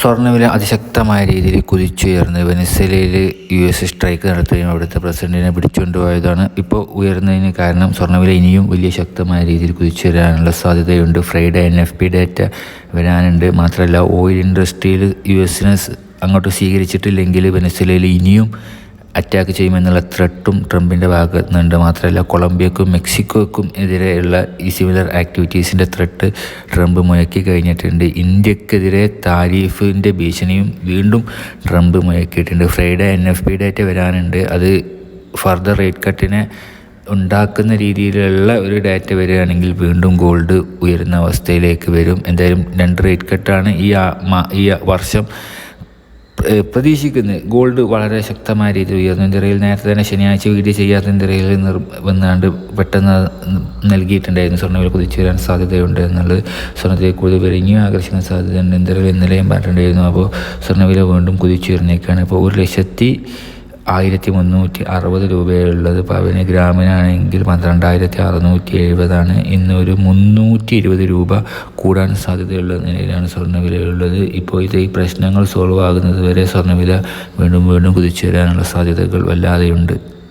സ്വർണവില അതിശക്തമായ രീതിയിൽ കുതിച്ചുയർന്ന് വെനസ്വലയിൽ യു എസ് സ്ട്രൈക്ക് നടത്തുകയും അവിടുത്തെ പ്രസിഡന്റിനെ പിടിച്ചുകൊണ്ടുപോയതാണ്. ഇപ്പോൾ ഉയർന്നതിന് കാരണം സ്വർണവില ഇനിയും വലിയ ശക്തമായ രീതിയിൽ കുതിച്ചുയരാനുള്ള സാധ്യതയുണ്ട്. Friday N F P data വരാനുണ്ട്. മാത്രമല്ല ഓയിൽ ഇൻഡസ്ട്രിയിൽ യു എസിനെ അങ്ങോട്ട് സ്വീകരിച്ചിട്ടില്ലെങ്കിൽ വെനസ്വലയിൽ ഇനിയും അറ്റാക്ക് ചെയ്യുമെന്നുള്ള ത്രെട്ടും ട്രംപിന്റെ ഭാഗത്തു നിന്നുണ്ട് മാത്രമല്ല കൊളംബിയക്കും മെക്സിക്കോക്കും എതിരെയുള്ള ഈ സിമിലർ ആക്ടിവിറ്റീസിന്റെ ത്രെട്ട് ട്രംപ് മുഴക്കി കഴിഞ്ഞിട്ടുണ്ട്. ഇന്ത്യക്കെതിരെ താരീഫിന്റെ ഭീഷണിയും വീണ്ടും ട്രംപ് മുഴക്കിയിട്ടുണ്ട്. ഫ്രൈഡേ എൻ എഫ് ഡേറ്റ് വരാനുണ്ട്. അത് ഫർദർ റേറ്റ് കട്ടിനെ ഉണ്ടാക്കുന്ന രീതിയിലുള്ള ഒരു ഡാറ്റ വരികയാണെങ്കിൽ വീണ്ടും ഗോൾഡ് ഉയരുന്ന അവസ്ഥയിലേക്ക് വരും. എന്തായാലും രണ്ട് റേറ്റ് കട്ടാണ് ഈ ഈ വർഷം പ്രതീക്ഷിക്കുന്നത് ഗോൾഡ് വളരെ ശക്തമായ രീതിയിൽ ഉയർന്നു. ഇന്ത്യയിൽ നേരത്തെ തന്നെ ശനിയാഴ്ച വീഡിയോ ചെയ്യാത്ത ഇന്ത്യയിൽ നിർ വന്നാണ്ട് പെട്ടെന്ന് നൽകിയിട്ടുണ്ടായിരുന്നു. സ്വർണവില കുതിച്ചു വരാൻ സാധ്യതയുണ്ട് എന്നുള്ളത് സ്വർണത്തെ കൂടുതൽ ഇനിയും ആകർഷിക്കാൻ സാധ്യതയുണ്ട്. ഇന്ത്യയിൽ ഇന്നലെയും പറഞ്ഞിട്ടുണ്ടായിരുന്നു അപ്പോൾ സ്വർണവില വീണ്ടും കുതിച്ചു വരുന്നേക്കാണ് ഇപ്പോൾ ഒരു ലക്ഷത്തി ആയിരത്തി മുന്നൂറ്റി അറുപത് രൂപയുള്ളത് പവന് ഗ്രാമിനാണെങ്കിൽ പന്ത്രണ്ടായിരത്തി അറുന്നൂറ്റി എഴുപതാണ് ഇന്ന് ഒരു മുന്നൂറ്റി ഇരുപത് രൂപ കൂടാൻ സാധ്യതയുള്ള നിലയിലാണ് സ്വർണവിലയുള്ളത്. ഇത് ഈ പ്രശ്നങ്ങൾ സോൾവ് ആകുന്നത് വരെ സ്വർണവില വീണ്ടും വീണ്ടും കുതിച്ചു വരാനുള്ള സാധ്യതകൾ വല്ലാതെയുണ്ട്.